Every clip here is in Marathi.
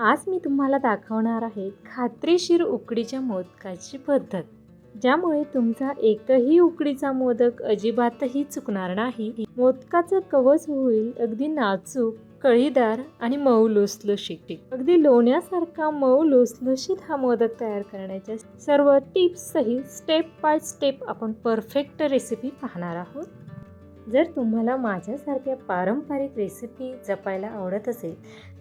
आज मी तुम्हाला दाखवणार आहे खात्रीशीर उकडीच्या मोदकाची पद्धत ज्यामुळे तुमचा एकही उकडीचा मोदक अजिबातही चुकणार नाही. मोदकाचं कवच होईल अगदी नाजूक कळीदार आणि मऊ लुसलुशीत अगदी लोण्यासारखा मऊ लुसलुशीत हा मोदक तयार करण्याच्या सर्व टिप्सही स्टेप बाय स्टेप आपण परफेक्ट रेसिपी पाहणार आहोत. जर तुम्हाला माझ्यासारख्या पारंपरिक रेसिपी जपायला आवडत असेल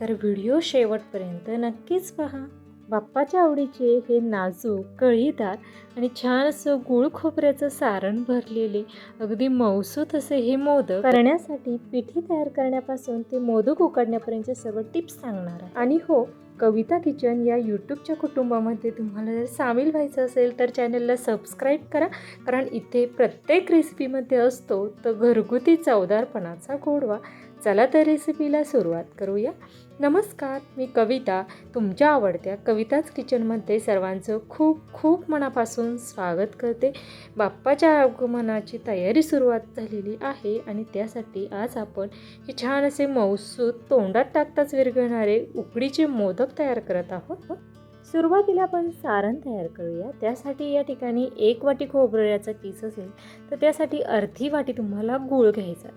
तर व्हिडिओ शेवटपर्यंत नक्कीच पहा. बाप्पाच्या आवडीचे हे नाजूक कळीदार आणि छान असं गुळ खोबऱ्याचं सारण भरलेले अगदी मौसूत असे हे मोदक करण्यासाठी पिठी तयार करण्यापासून ते मोदक उकडण्यापर्यंतचे सर्व टिप्स सांगणार आहे. आणि हो कविता किचन या यूट्यूबच्या कुटुंबामध्ये तुम्हाला जर सामील व्हायचं असेल तर चॅनलला सबस्क्राईब करा कारण इथे प्रत्येक रेसिपीमध्ये असतो तर घरगुती चवदारपणाचा गोडवा चला तर रेसिपीला सुरुवात करूया. नमस्कार मी कविता. तुमच्या आवडत्या कविताच किचनमध्ये सर्वांचं खूप खूप मनापासून स्वागत करते. बाप्पाच्या आगमनाची तयारी सुरुवात झालेली आहे आणि त्यासाठी आज आपण हे छान असे मौसूद तोंडात टाकताच विरघळणारे उकडीचे मोदक तयार करत आहोत. सुरुवातीला आपण सारण तयार करूया. त्यासाठी या ठिकाणी एक वाटी खोबऱ्याचा किस असेल तर त्यासाठी अर्धी वाटी तुम्हाला गूळ घ्यायचा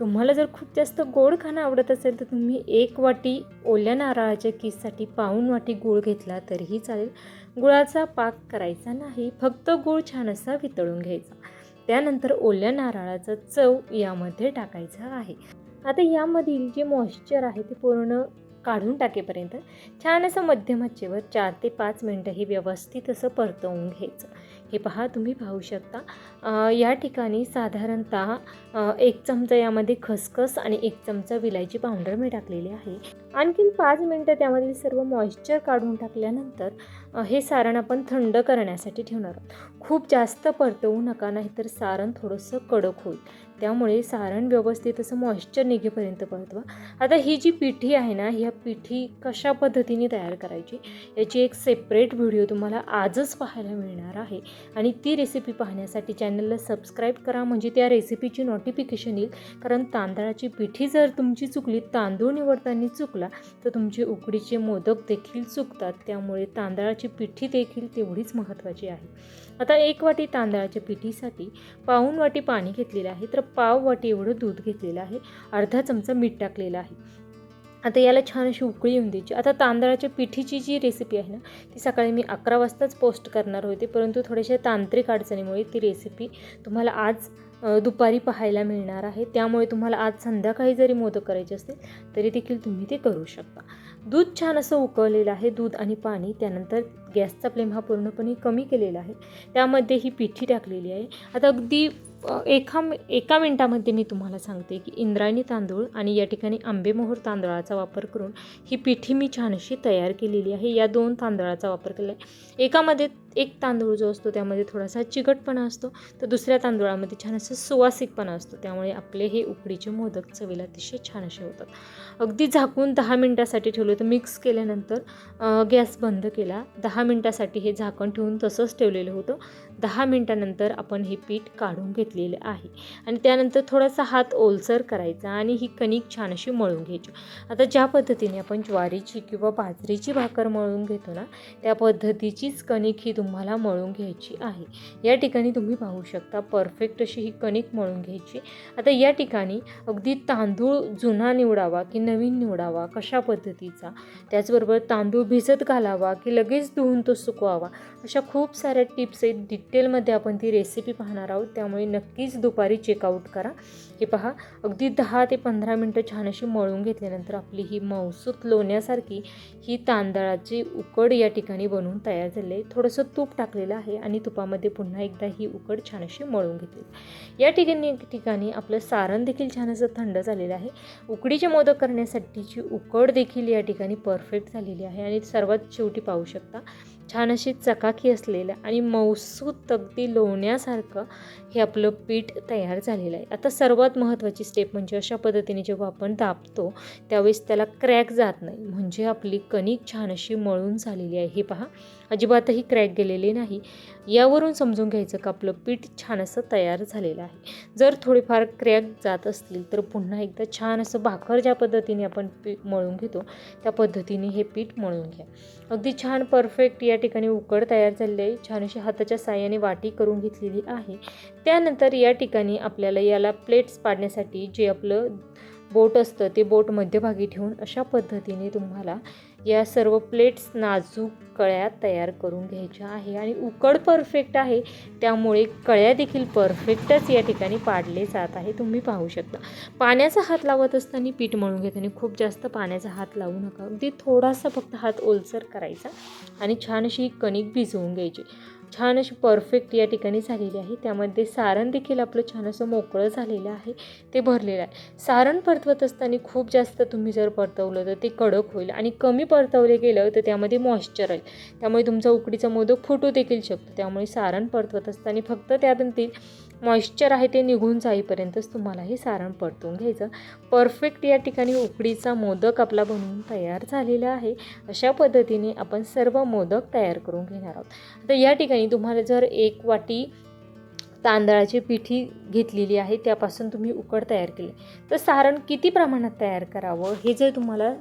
तुम्हाला जर खूप जास्त गोड खाणं आवडत असेल तर तुम्ही एक वाटी ओल्या नारळाच्या केससाठी पाऊण वाटी गूळ घेतला तरीही चालेल. गुळाचा पाक करायचा नाही फक्त गूळ छान असा वितळून घ्यायचा. त्यानंतर ओल्या नारळाचा चव यामध्ये टाकायचा आहे. आता यामधील जे मॉइश्चर आहे ते पूर्ण काढून टाकेपर्यंत छान असं मध्यम आचेवर चार ते पाच मिनटं हे व्यवस्थित असं परतवून घ्यायचं. हे पहा तुम्ही पाहू शकता. या ठिकाणी साधारणतः एक चमचा यामध्ये खसखस आणि एक चमचा विलायची पावडर मी टाकलेली आहे. आणखीन पाच मिनटं त्यामधील सर्व मॉइश्चर काढून टाकल्यानंतर हे सारण आपण थंड करण्यासाठी ठेवणार आहोत. खूप जास्त परतवू नका नाहीतर सारण थोडंसं कडक होईल. त्यामुळे सारण व्यवस्थित असं मॉइश्चर निघेपर्यंत परतवा. आता ही जी पिठी आहे ना ह्या पिठी कशा पद्धतीने तयार करायची याची एक सेपरेट व्हिडिओ तुम्हाला आजच पाहायला मिळणार आहे. आणि ती रेसिपी पाहण्यासाठी चॅनलला सबस्क्राईब करा म्हणजे त्या रेसिपीची नोटिफिकेशन येईल. कारण तांदळाची पिठी जर तुमची चुकली तांदूळ निवडताना चुकला तर तुमचे उकडीचे मोदक देखील चुकतात. त्यामुळे तांदळाची पिठी देखील तेवढीच महत्त्वाची आहे. आता एक वाटी तांदळाच्या पिठीसाठी पाऊण वाटी पाणी घेतलेलं आहे. तर पाव वाटी एवढं दूध घेतलेलं आहे. अर्धा चमचा मीठ टाकलेलं आहे. आता याला छान अशी उकळी येऊन द्यायची. आता तांदळाच्या पिठीची जी रेसिपी आहे ना ती सकाळी मी अकरा वाजताच पोस्ट करणार होते. परंतु थोड्याशा तांत्रिक अडचणीमुळे ती रेसिपी तुम्हाला आज दुपारी पाहायला मिळणार आहे. त्यामुळे तुम्हाला आज संध्याकाळी जरी मोदक करायचे असतील तरी देखील तुम्ही ते करू शकता. दूध छान असं उकळलेलं आहे दूध आणि पाणी. त्यानंतर गॅसचा फ्लेम हा पूर्णपणे कमी केलेला आहे. त्यामध्ये ही पिठी टाकलेली आहे. आता अगदी एका एका मिनटामध्ये मी तुम्हाला सांगते की इंद्रायणी तांदूळ आणि या ठिकाणी आंबेमोहर तांदळाचा वापर करून ही पिठी मी छान अशी तयार केलेली आहे. या दोन तांदळाचा वापर केला आहे. एकामध्ये एक तांदूळ जो असतो त्यामध्ये थोडासा चिकटपणा असतो तर दुसऱ्या तांदूळामध्ये छान असं सुवासिकपणा असतो. त्यामुळे आपले हे उकडीचे मोदक चवीला अतिशय छान असे होतात. अगदी झाकून दहा मिनटासाठी ठेवलं तर मिक्स केल्यानंतर गॅस बंद केला. दहा मिनटासाठी हे झाकण ठेवून तसंच ठेवलेलं होतं. दहा मिनटानंतर आपण हे पीठ काढून घेतलेलं आहे. आणि त्यानंतर थोडासा हात ओलसर करायचा आणि ही कणिक छान अशी मळून घ्यायची. आता ज्या पद्धतीने आपण ज्वारीची किंवा बाजरीची भाकर मळून घेतो ना त्या पद्धतीचीच कणिक ही तुम्हाला मळून घ्यायची आहे. या ठिकाणी तुम्ही पाहू शकता परफेक्ट अशी ही कणिक मळून घ्यायची. आता या ठिकाणी अगदी तांदूळ जुना निवडावा की नवीन निवडावा कशा पद्धतीचा त्याचबरोबर तांदूळ भिजत घालावा की लगेच धुवून तो सुकवावा अशा खूप साऱ्या टिप्स आहेत. डिटेलमध्ये आपण ती रेसिपी पाहणार आहोत. त्यामुळे नक्कीच दुपारी चेकआउट करा. हे पहा अगदी दहा ते पंधरा मिनटं छान अशी मळून घेतल्यानंतर आपली ही मौसूत लोण्यासारखी ही तांदळाची उकड या ठिकाणी बनवून तयार झाली आहे. थोडंसं तूप टाकलेलं आहे आणि तुपामध्ये पुन्हा एकदा ही उकड छान अशी मळून घेतली. या ठिकाणी ठिकाणी आपलं सारण देखील छान असं थंड झालेलं आहे. उकडीचे मोदक करण्यासाठीची उकड देखील या ठिकाणी परफेक्ट झालेली आहे. आणि सर्वात शेवटी पाहू शकता छान अशी चकाकी असलेलं आणि मौसूत अगदी लोण्यासारखं हे आपलं पीठ तयार झालेलं आहे. आता सर्वात महत्त्वाची स्टेप म्हणजे अशा पद्धतीने जेव्हा आपण दाबतो त्यावेळेस त्याला क्रॅक जात नाही. म्हणजे आपली कणिक छान अशी मळून झालेली आहे. हे पहा. अजिबातही क्रॅक गेलेले नाही. यावरून समजून घ्यायचं का आपलं पीठ छान असं तयार झालेलं आहे. जर थोडेफार क्रॅक जात असतील तर पुन्हा एकदा छान असं भाकर ज्या पद्धतीने आपण पीठ मळून घेतो त्या पद्धतीने हे पीठ मळून घ्या. अगदी छान परफेक्ट या ठिकाणी उकड तयार झालेली आहे. छान अशी हाताच्या साह्याने वाटी करून घेतलेली आहे. त्यानंतर या ठिकाणी आपल्याला याला प्लेट्स पाडण्यासाठी जे आपलं बोट असतं ते बोट मध्यभागी ठेवून अशा पद्धतीने तुम्हाला या सर्व प्लेट्स नाजूक कळ्या तयार करून घ्यायच्या आहे. आणि उकड परफेक्ट आहे. त्यामुळे कळ्या देखील परफेक्टच या ठिकाणी पाडले जात आहे. तुम्ही पाहू शकता. पाण्याचा हात लावत असताना पीठ मळून घेताना खूप जास्त पाण्याचा हात लावू नका. अगदी थोडासा फक्त हात ओलसर करायचा आणि छान अशी कणिक भिजवून घ्यायची. छान अशी परफेक्ट या ठिकाणी झालेली आहे. त्यामध्ये सारण देखील आपलं छान असं मोकळं झालेलं आहे. ते भरलेलं आहे. सारण परतवत असताना खूप जास्त तुम्ही जर परतवलं तर ते कडक होईल आणि कमी परतवले गेलं तर त्यामध्ये मॉइश्चर राहील त्यामुळे तुमचा उकडीचा मोदक फुटू देखील शकतो. त्यामुळे सारण परतवत असताना फक्त त्यातून मॉइश्चर आहे ते निघून जाईपर्यंतच तुम्हाला हे सारण परतून घ्यायचं. परफेक्ट या ठिकाणी उकडीचा मोदक आपला बनवून तयार झालेला आहे. अशा पद्धतीने आपण सर्व मोदक तयार करून घेणार आहोत. तर या ठिकाणी तुम्हाला जर एक वाटी तांदळाची पिठी घेतलेली आहे त्यापासून तुम्ही उकड तयार केली. तर सारण किती प्रमाणात तयार करावं हे जर तुम्हाला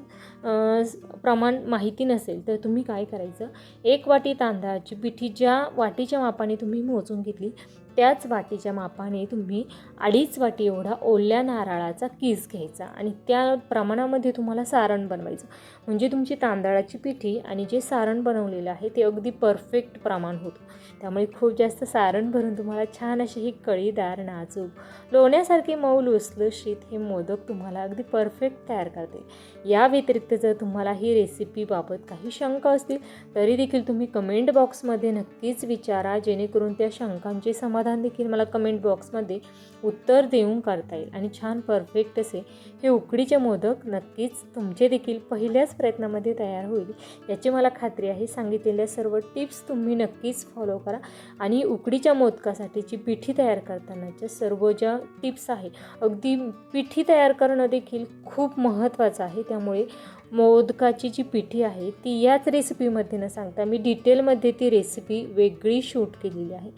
प्रमाण माहिती नसेल तर तुम्ही काय करायचं? एक वाटी तांदळाची पिठी ज्या वाटीच्या मापाने तुम्ही मोजून घेतली त्याच वाटीच्या मापाने तुम्ही अडीच वाटी एवढा ओल्या नारळाचा किस घ्यायचा आणि त्या प्रमाणामध्ये तुम्हाला सारण बनवायचं. म्हणजे तुमची तांदळाची पिठी आणि जे सारण बनवलेलं आहे ते अगदी परफेक्ट प्रमाण होतं. त्यामुळे खूप जास्त सारण भरून तुम्हाला छान अशी ही कळीदार नाजूक लोण्यासारखे मऊ लुसलुशीत हे मोदक तुम्हाला अगदी परफेक्ट तयार करते. या व्यतिरिक्त जर तुम्हाला ही रेसिपीबाबत काही शंका असतील तरी देखील तुम्ही कमेंट बॉक्समध्ये नक्कीच विचारा जेणेकरून त्या शंकांचे समाधान देखील मला कमेंट बॉक्समध्ये उत्तर देऊन करता येईल. आणि छान परफेक्ट असे हे उकडीचे मोदक नक्कीच तुमचे देखील पहिल्याच प्रयत्नामध्ये तयार होईल. याची मला खात्री आहे. सांगितलेल्या सर्व टिप्स तुम्ही नक्कीच फॉलो करा. आणि उकडीच्या मोदकासाठीची पिठी तयार करतानाच्या सर्व ज्या टिप्स आहे अगदी पिठी तयार करणं देखील खूप महत्त्वाचं आहे. त्यामुळे मोदकाची जी पिठी आहे ती याच रेसिपीमध्ये न सांगता. मी डिटेलमध्ये ती रेसिपी वेगळी शूट केलेली आहे.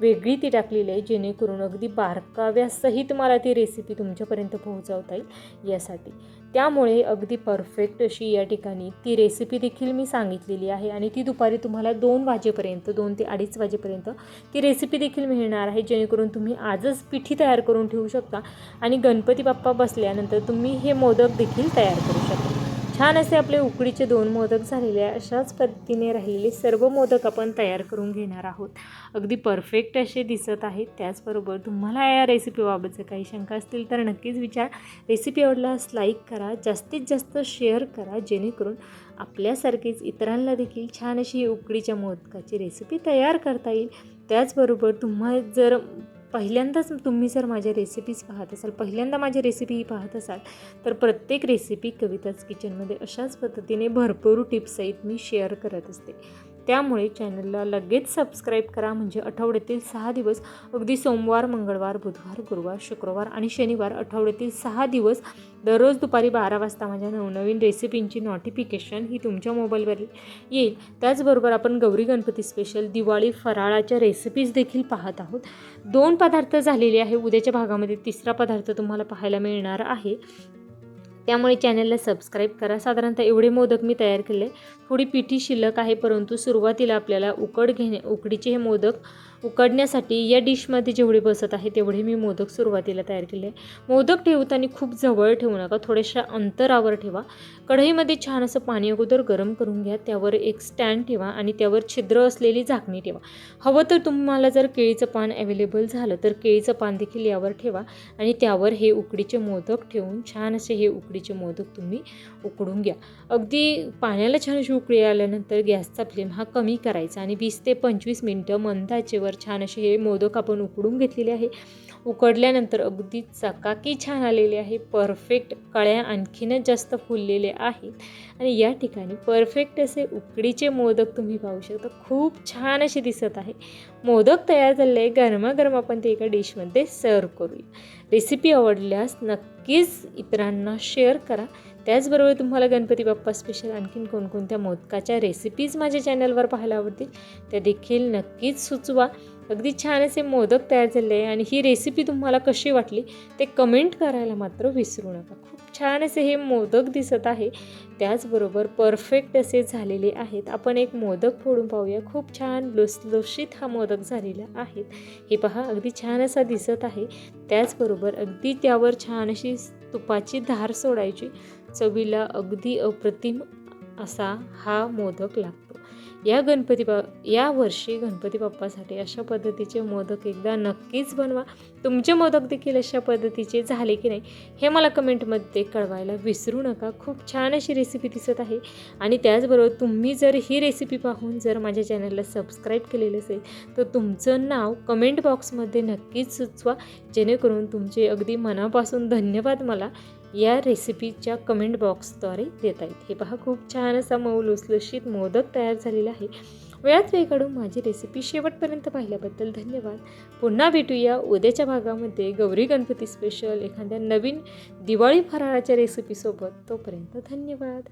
वेगळी ती टाकलेली आहे जेणेकरून अगदी बारकाव्यासहित मला ती रेसिपी तुमच्यापर्यंत पोहोचवता येईल यासाठी. त्यामुळे अगदी परफेक्ट अशी या ठिकाणी ती रेसिपी देखील मी सांगितलेली आहे आणि ती दुपारी तुम्हाला दोन वाजेपर्यंत दोन ते अडीच वाजेपर्यंत ती रेसिपी देखील मिळणार आहे जेणेकरून तुम्ही आजच पिठी तयार करून ठेवू शकता आणि गणपती बाप्पा बसल्यानंतर तुम्ही हे मोदक देखील तयार करू शकता. छान असे आपले उकडीचे दोन मोदक झालेले आहे. अशाच पद्धतीने राहिलेले सर्व मोदक आपण तयार करून घेणार आहोत. अगदी परफेक्ट असे दिसत आहेत. त्याचबरोबर तुम्हाला या रेसिपीबाबतचे काही शंका असतील तर नक्कीच विचार. रेसिपी आवडल्यास लाईक करा. जास्तीत जास्त शेअर करा. जेणेकरून आपल्यासारखीच इतरांना देखील छान अशी ही उकडीच्या मोदकाची रेसिपी तयार करता येईल. त्याचबरोबर तुम्हा जर पहिल्यांदाच तुम्ही जर माझ्या रेसिपीज पाहत असाल पहिल्यांदा माझी रेसिपी ही पाहत असाल तर प्रत्येक रेसिपी कविताच किचनमध्ये अशाच पद्धतीने भरपूर टिप्स आहेत मी शेअर करत असते. त्यामुळे चॅनलला लगेच सबस्क्राईब करा. म्हणजे आठवड्यातील सहा दिवस अगदी सोमवार मंगळवार बुधवार गुरुवार शुक्रवार आणि शनिवार आठवड्यातील सहा दिवस दररोज दुपारी बारा वाजता माझ्या नवनवीन रेसिपींची नोटिफिकेशन ही तुमच्या मोबाईलवर येईल. त्याचबरोबर आपण गौरी गणपती स्पेशल दिवाळी फराळाच्या रेसिपीज देखील पाहत आहोत. दोन पदार्थ झालेले आहे. उद्याच्या भागामध्ये तिसरा पदार्थ तुम्हाला पाहायला मिळणार आहे. त्यामुळे चॅनलला सबस्क्राईब करा. साधारणतः एवढे मोदक मी तयार केले. थोडी पिठी शिल्लक आहे परंतु सुरुवातीला आपल्याला उकड घेणे उकडीचे हे मोदक उकडण्यासाठी या डिशमध्ये जेवढे बसत आहे तेवढे मी मोदक सुरुवातीला तयार केले मोदक ठेवताना खूप जवळ ठेवू नका थोड्याशा अंतरावर ठेवा. कढईमध्ये छान असं पाणी अगोदर गरम करून घ्या त्यावर एक स्टँड ठेवा आणि त्यावर छिद्र असलेली झाकणी ठेवा. हवं तर तुम्हाला जर केळीचं पान अवेलेबल झालं तर केळीचं पान देखील यावर ठेवा आणि त्यावर हे उकडीचे मोदक ठेवून छान असे हे उकडीचे मोदक तुम्ही उकडून घ्या. अगदी पाण्याला छान अशी उकळी आल्यानंतर गॅसचा फ्लेम हा कमी करायचा आणि वीस ते पंचवीस मिनटं मंदाचेवर त्यावर छान असे हे मोदक आपण उकडून घेतलेले आहे. उकडल्यानंतर अगदी चकाकी छान आलेली आहे. परफेक्ट कळ्या आणखीनच जास्त फुललेले आहेत. आणि या ठिकाणी परफेक्ट असे उकडीचे मोदक तुम्ही पाहू शकता. खूप छान असे दिसत आहे. मोदक तयार झालेले आहे. गरमागरम आपण ते एका डिशमध्ये सर्व करूया. रेसिपी आवडल्यास नक्कीच इतरांना शेअर करा. त्याचबरोबर तुम्हाला गणपती बाप्पा स्पेशल आणखीन कोणकोणत्या मोदकाच्या रेसिपीज माझ्या चॅनलवर पाहायला आवडतील त्या देखील नक्कीच सुचवा. अगदी छान असे मोदक तयार झाले आहे आणि ही रेसिपी तुम्हाला कशी वाटली ते कमेंट करायला मात्र विसरू नका. खूप छान असे हे मोदक दिसत आहे. त्याचबरोबर परफेक्ट असे झालेले आहेत. आपण एक मोदक फोडून पाहूया. खूप छान लुसलुशीत हा मोदक झालेला आहे. हे पहा अगदी छान असा दिसत आहे. त्याचबरोबर अगदी त्यावर छान अशी तुपाची धार सोडायची. चवीला अगदी अप्रतिम असा हा मोदक लागतो. या गणपती बा या वर्षी गणपती बाप्पासाठी अशा पद्धतीचे मोदक एकदा नक्कीच बनवा. तुमचे मोदक देखील अशा पद्धतीचे झाले की नाही हे मला कमेंटमध्ये कळवायला विसरू नका. खूप छान अशी रेसिपी दिसत आहे. आणि त्याचबरोबर तुम्ही जर ही रेसिपी पाहून जर माझ्या चॅनलला सबस्क्राईब केलेलं असेल तर तुमचं नाव कमेंट बॉक्समध्ये नक्कीच सुचवा. जेणेकरून तुमचे अगदी मनापासून धन्यवाद मला. या रेसिपीच्या कमेंट बॉक्सद्वारे देता येईल हे पहा खूप छान असा मऊ लुसलुशीत मोदक तयार झालेला आहे. वेळात वेळ काढून माझी रेसिपी शेवटपर्यंत पाहिल्याबद्दल धन्यवाद. पुन्हा भेटूया उद्याच्या भागामध्ये गौरी गणपती स्पेशल एखाद्या नवीन दिवाळी फराळाच्या रेसिपीसोबत तोपर्यंत धन्यवाद.